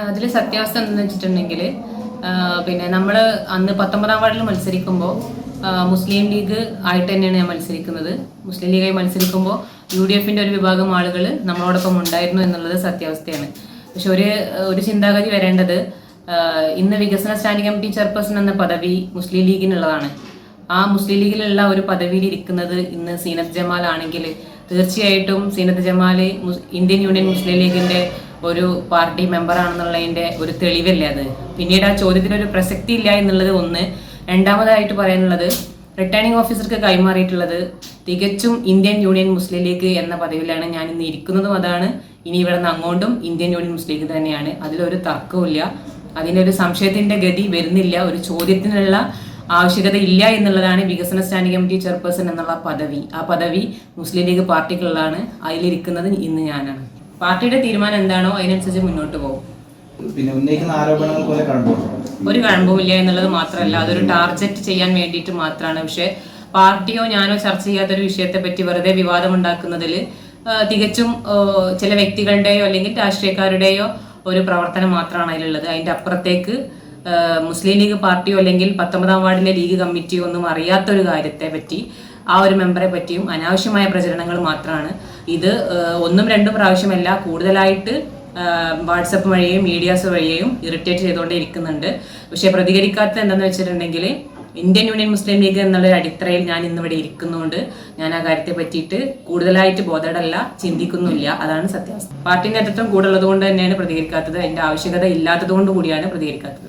അതിൽ സത്യാവസ്ഥ എന്താണെന്ന് വെച്ചിട്ടുണ്ടെങ്കിൽ പിന്നെ നമ്മൾ അന്ന് പത്തൊമ്പതാം വാർഡിൽ മത്സരിക്കുമ്പോൾ മുസ്ലിം ലീഗ് ആയിട്ട് തന്നെയാണ് ഞാൻ മത്സരിക്കുന്നത്. മുസ്ലിം ലീഗായി മത്സരിക്കുമ്പോൾ യു ഡി എഫിന്റെ ഒരു വിഭാഗം ആളുകൾ നമ്മളോടൊപ്പം ഉണ്ടായിരുന്നു എന്നുള്ളത് സത്യാവസ്ഥയാണ്. പക്ഷെ ഒരു ഒരു ചിന്താഗതി വരേണ്ടത് ഇന്ന് വികസന സ്റ്റാൻഡിംഗ് കമ്മിറ്റി ചെയർപേഴ്സൺ എന്ന പദവി മുസ്ലിം ലീഗിനുള്ളതാണ്. ആ മുസ്ലിം ലീഗിലുള്ള ഒരു പദവിയിൽ ഇരിക്കുന്നത് ഇന്ന് സീനത്ത് ജമാൽ ആണെങ്കിൽ തീർച്ചയായിട്ടും Seenath Jamal Indian Union Muslim ലീഗിന്റെ ഒരു പാർട്ടി മെമ്പർ ആണെന്നുള്ളതിന്റെ ഒരു തെളിവല്ലേ അത്? പിന്നീട് ആ ചോദ്യത്തിന് ഒരു പ്രസക്തി ഇല്ല എന്നുള്ളത് ഒന്ന്. രണ്ടാമതായിട്ട് പറയാനുള്ളത് റിട്ടേണിംഗ് ഓഫീസർക്ക് കൈമാറിയിട്ടുള്ളത് തികച്ചും ഇന്ത്യൻ യൂണിയൻ മുസ്ലിം ലീഗ് എന്ന പദവിയിലാണ് ഞാൻ ഇന്ന് ഇരിക്കുന്നതും അതാണ്. ഇനി ഇവിടെ നിന്ന് അങ്ങോട്ടും ഇന്ത്യൻ യൂണിയൻ മുസ്ലിം ലീഗ് തന്നെയാണ്. അതിലൊരു തർക്കവുമില്ല അതിനൊരു സംശയത്തിന്റെ ഗതി വരുന്നില്ല. ഒരു ചോദ്യത്തിനുള്ള ആവശ്യകത ഇല്ല എന്നുള്ളതാണ് വികസന സ്റ്റാൻഡിംഗ് കമ്മിറ്റി ചെയർപേഴ്സൺ എന്നുള്ള പദവി. ആ പദവി മുസ്ലിം ലീഗ് പാർട്ടിക്കുള്ളതാണ്. അതിലിരിക്കുന്നത് ഇന്ന് ഞാനാണ്. പാർട്ടിയുടെ തീരുമാനം എന്താണോ അതിനനുസരിച്ച് മുന്നോട്ട് പോകും. പിന്നെ ഉന്നയിക്കുന്ന ആരോപണങ്ങൾ പോലെ കണ്ടു ഒരു കഴമ്പുമില്ല എന്നുള്ളത് മാത്രമല്ല അതൊരു ടാർഗറ്റ് ചെയ്യാൻ വേണ്ടിയിട്ട് മാത്രമാണ്. പക്ഷെ പാർട്ടിയോ ഞാനോ ചർച്ച ചെയ്യാത്തൊരു വിഷയത്തെ പറ്റി വെറുതെ വിവാദമുണ്ടാക്കുന്നതിൽ തികച്ചും ചില വ്യക്തികളുടെയോ അല്ലെങ്കിൽ രാഷ്ട്രീയക്കാരുടെയോ ഒരു പ്രവർത്തനം മാത്രമാണ് അതിലുള്ളത്. അതിന്റെ അപ്പുറത്തേക്ക് മുസ്ലിം ലീഗ് പാർട്ടിയോ അല്ലെങ്കിൽ പത്തൊമ്പതാം വാർഡിലെ ലീഗ് കമ്മിറ്റിയോ ഒന്നും അറിയാത്തൊരു കാര്യത്തെ പറ്റി ആ ഒരു മെമ്പറെ പറ്റിയും അനാവശ്യമായ പ്രചരണങ്ങൾ മാത്രമാണ് ഇത് ഒന്നും രണ്ടും പ്രാവശ്യമല്ല കൂടുതലായിട്ട് വാട്സപ്പ് വഴിയും മീഡിയാസ് വഴിയും ഇറിറ്റേറ്റ് ചെയ്തുകൊണ്ടിരിക്കുന്നുണ്ട് പക്ഷെ പ്രതികരിക്കാത്തത് എന്താണെന്ന് വെച്ചിട്ടുണ്ടെങ്കിൽ ഇന്ത്യൻ യൂണിയൻ മുസ്ലിം ലീഗ് എന്നുള്ള അടിത്തറയിൽ ഞാൻ ഇന്നിവിടെ ഇരിക്കുന്നുണ്ട്. ഞാൻ ആ കാര്യത്തെ പറ്റിയിട്ട് കൂടുതലായിട്ട് ബോധടല്ല ചിന്തിക്കുന്നില്ല അതാണ് സത്യാവസ്ഥ. പാർട്ടി നേതൃത്വം കൂടുതലുള്ളത് കൊണ്ട് തന്നെയാണ് പ്രതികരിക്കാത്തത്. അതിന്റെ ആവശ്യകത ഇല്ലാത്തത് കൊണ്ട് കൂടിയാണ് പ്രതികരിക്കാത്തത്.